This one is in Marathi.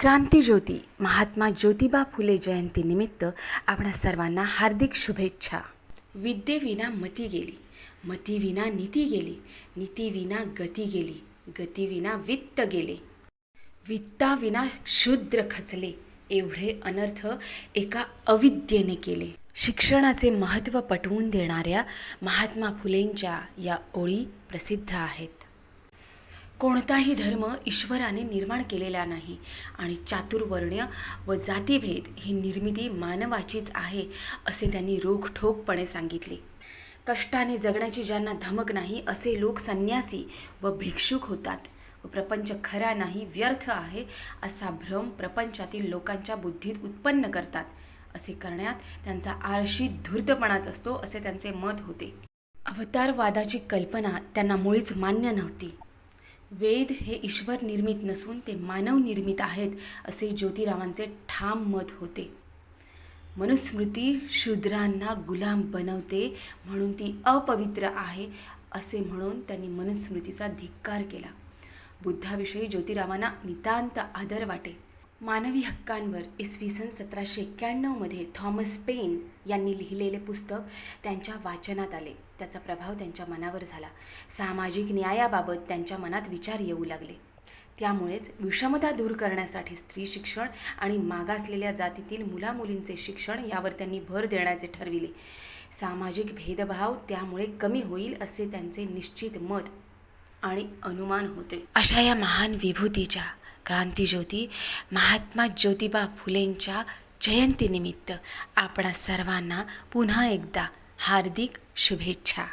क्रांतीज्योती महात्मा ज्योतिबा फुले जयंतीनिमित्त आपणा सर्वांना हार्दिक शुभेच्छा. विद्येविना मती गेली मतीविना नीती गेली नीतीविना गती गेली गतीविना वित्त गेले. वित्ताविना क्षुद्र खचले एवढे अनर्थ एका अविद्येने केले. शिक्षणाचे महत्त्व पटवून देणाऱ्या महात्मा फुलेंच्या या ओळी प्रसिद्ध आहेत. कोणताही धर्म ईश्वराने निर्माण केलेला नाही आणि चातुर्वर्ण्य व जातीभेद ही निर्मिती मानवाचीच आहे असे त्यांनी रोखठोकपणे सांगितले. कष्टाने जगण्याची ज्यांना धमक नाही असे लोक संन्यासी व भिक्षुक होतात. व प्रपंच खरा नाही व्यर्थ आहे असा भ्रम प्रपंचातील लोकांच्या बुद्धीत उत्पन्न करतात असे करण्यात त्यांचा आळशी धूर्तपणाच असतो असे त्यांचे मत होते. अवतारवादाची कल्पना त्यांना मुळीच मान्य नव्हती. वेद हे ईश्वर निर्मित नसून ते मानव निर्मित आहेत असे ज्योतिरावांचे ठाम मत होते. मनुस्मृती शूद्रांना गुलाम बनवते म्हणून ती अपवित्र आहे असे म्हणून त्यांनी मनुस्मृतीचा धिक्कार केला. बुद्धाविषयी ज्योतिरावांना नितांत आदर वाटे. मानवी हक्कांवर इसवी सन सतराशे एक्क्याण्णवमध्ये थॉमस पेन यांनी लिहिलेले पुस्तक त्यांच्या वाचनात आले. त्याचा प्रभाव त्यांच्या मनावर झाला. सामाजिक न्यायाबाबत त्यांच्या मनात विचार येऊ लागले. त्यामुळेच विषमता दूर करण्यासाठी स्त्री शिक्षण आणि मागासलेल्या जातीतील मुलामुलींचे शिक्षण यावर त्यांनी भर देण्याचे ठरविले. सामाजिक भेदभाव त्यामुळे कमी होईल असे त्यांचे निश्चित मत आणि अनुमान होते. अशा या महान विभूतीच्या क्रांतीज्योती महात्मा ज्योतिबा फुलेंच्या जयंतीनिमित्त आपणा सर्वांना पुन्हा एकदा हार्दिक शुभेच्छा.